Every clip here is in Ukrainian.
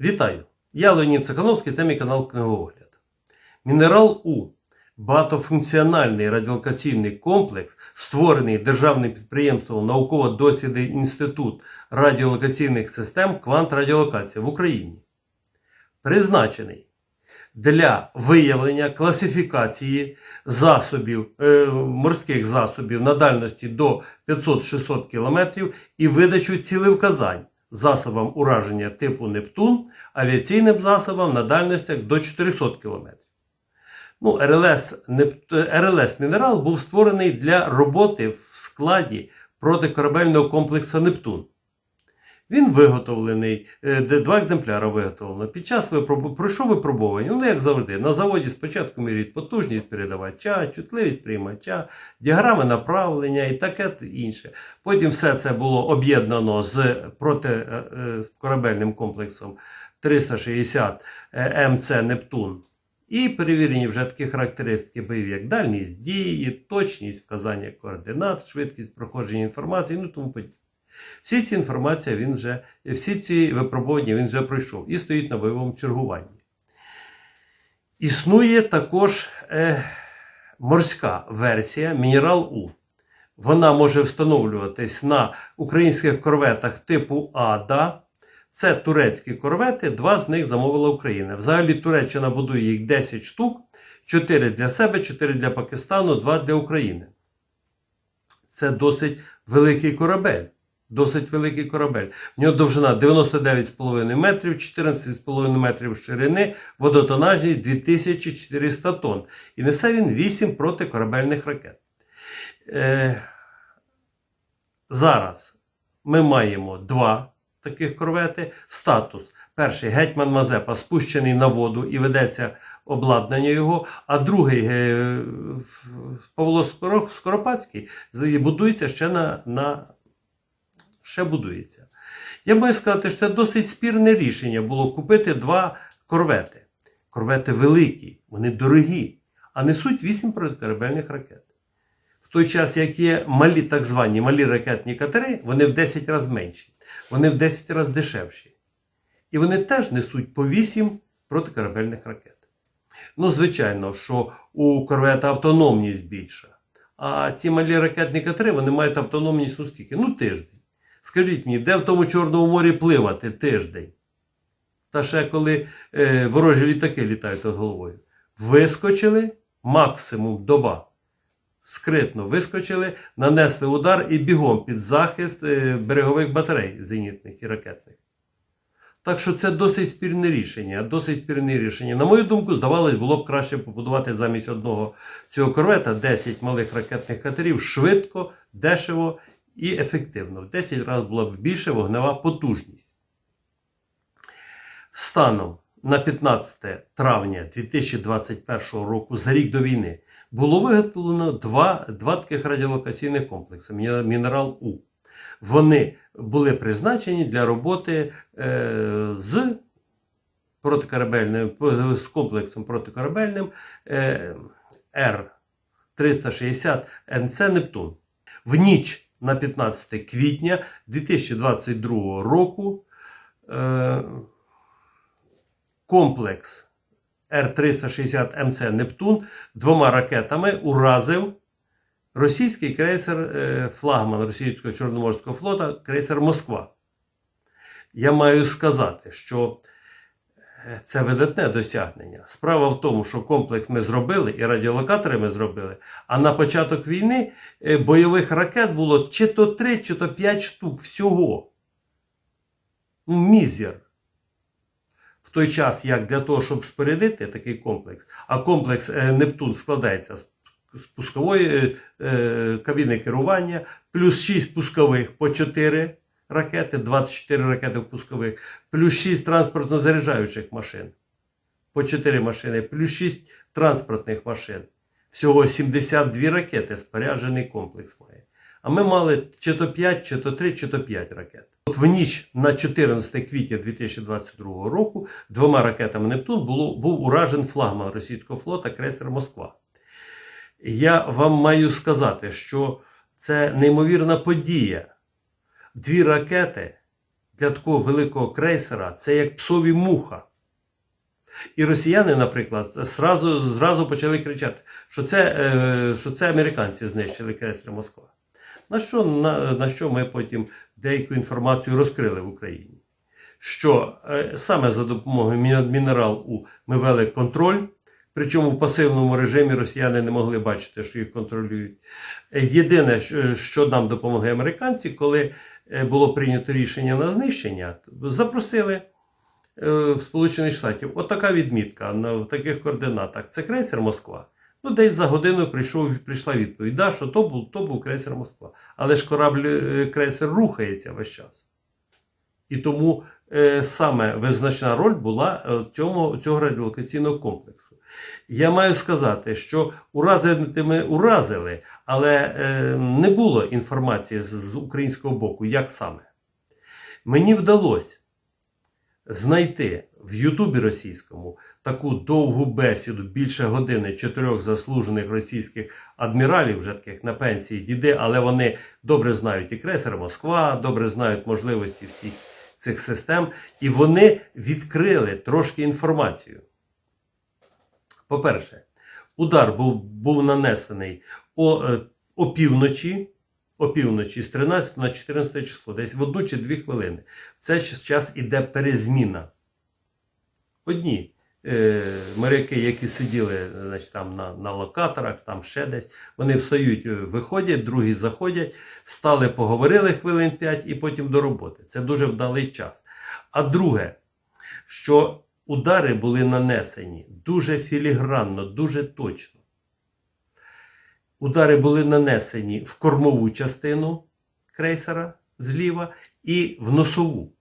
Вітаю! Я Леонід Цехановський, це мій канал Книгоогляд. Мінерал У багатофункціональний радіолокаційний комплекс, створений державним підприємством Науково-дослідний інститут радіолокаційних систем Квант Радіолокація в Україні. Призначений для виявлення класифікації засобів, е, морських засобів на дальності до 500-600 км і видачу цілевказань засобам ураження типу Нептун, авіаційним засобам на дальностях до 400 км. Ну, РЛС, РЛС Мінерал був створений для роботи в складі протикорабельного комплексу Нептун. Він виготовлений, е, два екземпляри виготовлено. Під час випробу... пройшов випробування, ну як завжди, на заводі спочатку міряють потужність передавача, чутливість приймача, діаграми направлення і таке інше. Потім все це було об'єднано з протикорабельним комплексом 360 е, МЦ Нептун. І перевірені вже такі характеристики бойові, як дальність дії, точність вказання координат, швидкість проходження інформації, ну тому подібне. Всі ці інформація він вже, всі ці випробування він вже пройшов і стоїть на бойовому чергуванні. Існує також е, морська версія Мінерал У. Вона може встановлюватись на українських корветах типу Ада. Це турецькі корвети, два з них замовила Україна. Взагалі Туреччина будує їх 10 штук, 4 для себе, 4 для Пакистану, 2 для України. Це досить великий корабель. Досить великий корабель. В нього довжина 99,5 метрів, 14,5 метрів ширини, водотонажність 2400 тонн. І несе він 8 протикорабельних ракет. Е, зараз ми маємо два таких корвети. Статус. Перший гетьман Мазепа спущений на воду і ведеться обладнання його, а другий е, Павло Скоропадський будується ще на, на ще будується. Я маю сказати, що це досить спірне рішення було купити два корвети. Корвети великі, вони дорогі, а несуть 8 протикорабельних ракет. В той час, як є малі так звані малі ракетні катери, вони в 10 разів менші, вони в 10 разів дешевші. І вони теж несуть по 8 протикорабельних ракет. Ну, звичайно, що у корвета автономність більша. А ці малі ракетні катери вони мають автономність ну скільки? Ну, тиждень. Скажіть мені, де в тому Чорному морі пливати тиждень? Та ще коли е, ворожі літаки літають над головою. Вискочили максимум доба. Скритно вискочили, нанесли удар і бігом під захист е, берегових батарей зенітних і ракетних. Так що це досить спірне рішення. Досить спірне рішення. На мою думку, здавалось, було б краще побудувати замість одного цього корвета 10 малих ракетних катерів швидко, дешево і ефективно. В 10 разів була б більша вогнева потужність. Станом на 15 травня 2021 року, за рік до війни, було виготовлено два, два таких радіолокаційних комплекси Мінерал У. Вони були призначені для роботи е, з протикорабельним з комплексом протикорабельним е, Р-360 НЦ Нептун. В ніч на 15 квітня 2022 року е, комплекс Р-360 МЦ Нептун двома ракетами уразив російський крейсер е, флагман російського Чорноморського флота, крейсер Москва. Я маю сказати, що це видатне досягнення. Справа в тому, що комплекс ми зробили і радіолокатори ми зробили, а на початок війни е, бойових ракет було чи то 3, чи то 5 штук всього. Ну, Мізер. В той час, як для того, щоб спорядити такий комплекс, а комплекс е, Нептун складається з пускової е, кабіни керування, плюс 6 пускових по 4 ракети, 24 ракети пускових, плюс 6 транспортно-заряджаючих машин по 4 машини, плюс 6 транспортних машин. Всього 72 ракети споряджений комплекс має. А ми мали чи то 5, чи то 3, чи то 5 ракет. От в ніч на 14 квітня 2022 року двома ракетами Нептун було, був уражен флагман російського флота крейсер Москва. Я вам маю сказати, що це неймовірна подія. Дві ракети для такого великого крейсера це як псові муха. І росіяни, наприклад, зразу, зразу почали кричати, що це, е, що це американці знищили крейсер Москва. На що, на, на що ми потім деяку інформацію розкрили в Україні? Що е, саме за допомогою Мі- мінерал У ми вели контроль, причому в пасивному режимі росіяни не могли бачити, що їх контролюють. Єдине, що- нам допомогли американці, коли було прийнято рішення на знищення, запросили е, в Сполучених Штатів. От така відмітка в таких координатах. Це крейсер Москва. Ну, десь за годину прийшов, прийшла відповідь, да, що то був, то був крейсер Москва. Але ж корабль е, крейсер рухається весь час. І тому е, саме визначна роль була е, цьому, цього радіолокаційного комплексу. Я маю сказати, що уразити ми уразили, але е, не було інформації з, українського боку, як саме. Мені вдалося знайти в Ютубі російському таку довгу бесіду більше години чотирьох заслужених російських адміралів, вже таких на пенсії діди, але вони добре знають і крейсер Москва, добре знають можливості всіх цих систем, і вони відкрили трошки інформацію. По-перше, удар був, був нанесений о, е, опівночі, опівночі з 13 на 14 число, десь в одну чи дві хвилини. В цей час іде перезміна. Одні е, моряки, які сиділи значить, там на, на локаторах, там ще десь, вони встають, е, виходять, другі заходять, стали, поговорили хвилин 5 і потім до роботи. Це дуже вдалий час. А друге, що удари були нанесені дуже філігранно, дуже точно. Удари були нанесені в кормову частину крейсера зліва і в носову.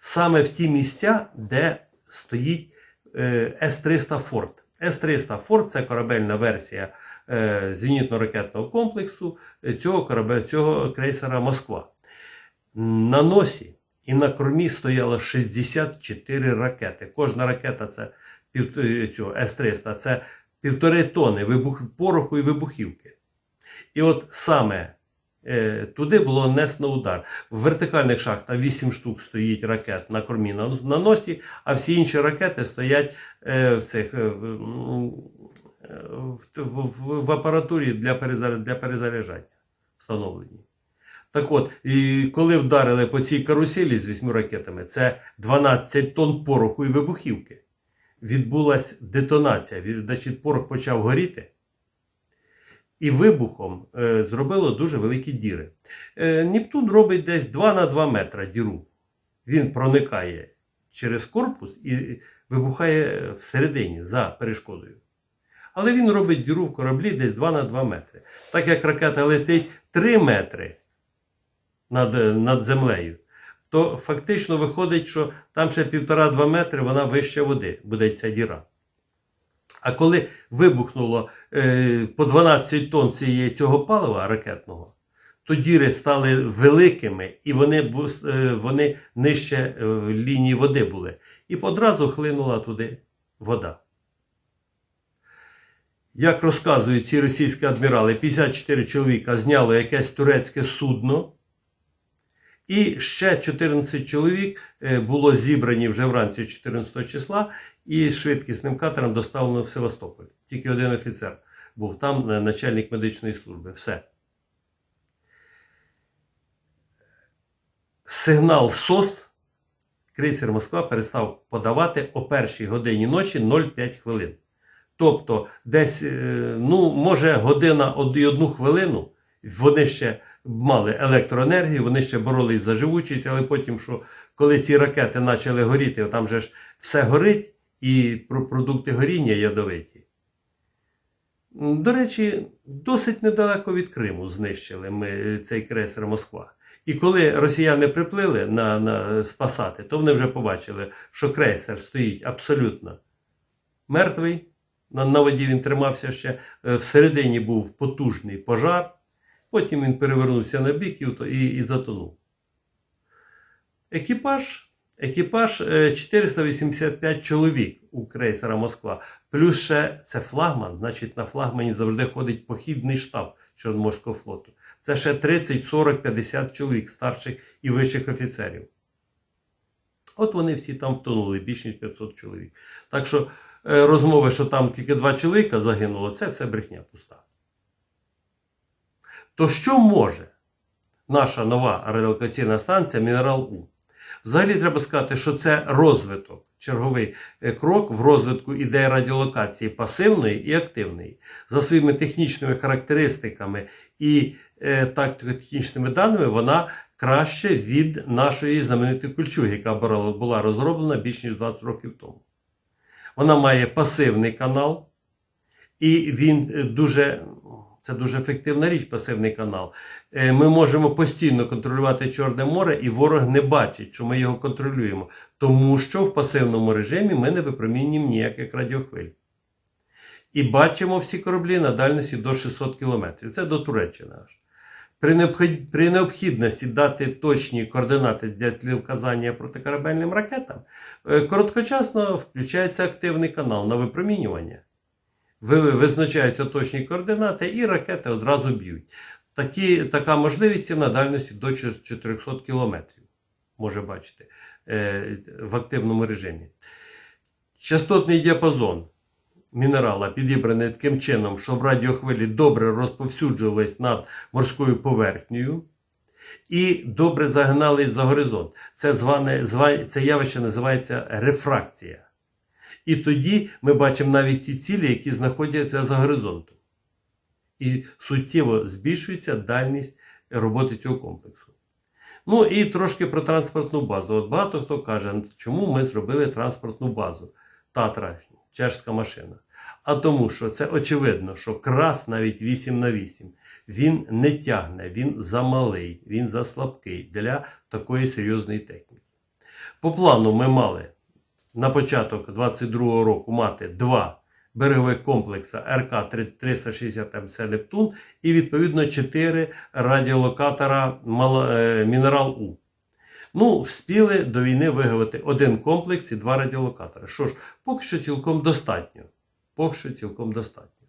Саме в ті місця, де стоїть е, С-300 Форт. С-300 Форт це корабельна версія е, зенітно-ракетного комплексу е, цього, корабель, цього крейсера Москва. На носі і на кормі стояло 64 ракети. Кожна ракета це е, цього С-300, це півтори тони вибух, пороху і вибухівки. І от саме е, туди було несено удар. В вертикальних шахтах 8 штук стоїть ракет на кормі на, на носі, а всі інші ракети стоять е, в цих. е, в, е, в, в, апаратурі для перезаряджання встановлені. Так от, і коли вдарили по цій каруселі з вісьми ракетами, це 12 тонн пороху і вибухівки. Відбулася детонація, значить, порох почав горіти. І вибухом е, зробило дуже великі діри. Е, Нептун робить десь 2 на 2 метра діру. Він проникає через корпус і вибухає всередині за перешкодою. Але він робить діру в кораблі десь 2 на 2 метри. Так як ракета летить 3 метри над, над землею, то фактично виходить, що там ще 1,5-2 метри вона вище води буде ця діра. А коли вибухнуло е, по 12 тонн цієї, цього палива ракетного, то діри стали великими і вони, е, вони нижче е, лінії води були. І одразу хлинула туди вода. Як розказують ці російські адмірали, 54 чоловіка зняло якесь турецьке судно, і ще 14 чоловік е, було зібрані вже вранці 14 числа і швидкісним катером доставлено в Севастополь. Тільки один офіцер був там, е, начальник медичної служби. Все. Сигнал СОС крейсер Москва перестав подавати о першій годині ночі 0,5 хвилин. Тобто, десь, е, ну, може, година і одну хвилину вони ще мали електроенергію, вони ще боролись за живучість, але потім, що коли ці ракети почали горіти, там же ж все горить, і про- продукти горіння ядовиті. До речі, досить недалеко від Криму знищили ми е, цей крейсер Москва. І коли росіяни приплили на, на спасати, то вони вже побачили, що крейсер стоїть абсолютно мертвий. На, на воді він тримався ще. Е, Всередині був потужний пожар. Потім він перевернувся на бік і, і, затонув. Екіпаж, екіпаж е, 485 чоловік у крейсера Москва. Плюс ще це флагман, значить на флагмані завжди ходить похідний штаб Чорноморського флоту. Це ще 30, 40, 50 чоловік старших і вищих офіцерів. От вони всі там втонули, більш ніж 500 чоловік. Так що е, розмови, що там тільки два чоловіка загинуло, це все брехня пуста. То що може наша нова радіолокаційна станція Мінерал У? Взагалі треба сказати, що це розвиток, черговий е, крок в розвитку ідеї радіолокації пасивної і активної. За своїми технічними характеристиками і е, тактико-технічними даними вона краще від нашої знаменитої кульчуги, яка була- розроблена більш ніж 20 років тому. Вона має пасивний канал, і він е, дуже. Це дуже ефективна річ, пасивний канал. Е, Ми можемо постійно контролювати Чорне море, і ворог не бачить, що ми його контролюємо, тому що в пасивному режимі ми не випромінюємо ніяких радіохвиль. І бачимо всі кораблі на дальності до 600 км. Це до Туреччини аж. При, необхід- при необхідності дати точні координати для вказання протикорабельним ракетам, е, короткочасно включається активний канал на випромінювання. Ви- Визначаються точні координати, і ракети одразу б'ють. Такі, така можливість на дальності до 400 км, може бачити, е, в активному режимі. Частотний діапазон мінерала підібраний таким чином, щоб радіохвилі добре розповсюджувались над морською поверхнею і добре загинались за горизонт. Це, зване, зва- це явище називається рефракція. І тоді ми бачимо навіть ті цілі, які знаходяться за горизонтом. І суттєво збільшується дальність роботи цього комплексу. Ну і трошки про транспортну базу. От багато хто каже, чому ми зробили транспортну базу. Татра, чешська машина. А тому, що це очевидно, що крас навіть 8 на 8 він не тягне, він замалий, він заслабкий для такої серйозної техніки. По плану ми мали на початок 22-го року мати два берегових комплекси РК 360 МЦ Нептун і відповідно 4 радіолокатора е, Мінерал У. Ну, вспіли до війни виготовити один комплекс і два радіолокатори. Що ж, поки що цілком достатньо. Поки що цілком достатньо.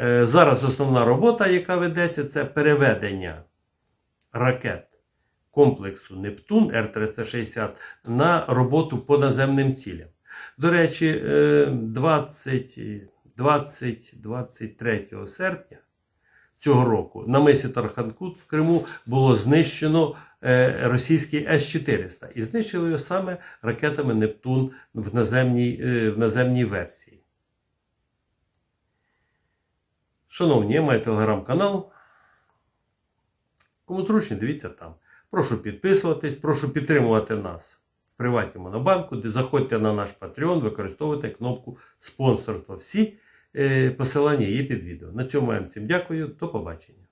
Е, Зараз основна робота, яка ведеться, це переведення ракет комплексу Нептун Р-360 на роботу по наземним цілям. До речі, е, 20, 20 23 серпня цього року на мисі Тарханкут в Криму було знищено е, російський С-400 і знищили його саме ракетами Нептун в наземній, е, в наземній версії. Шановні, я маю телеграм-канал. Кому зручно, дивіться там. Прошу підписуватись, прошу підтримувати нас в приваті Монобанку, де заходьте на наш Patreon, використовуйте кнопку спонсорства. Всі е, посилання є під відео. На цьому я вам всім дякую. До побачення.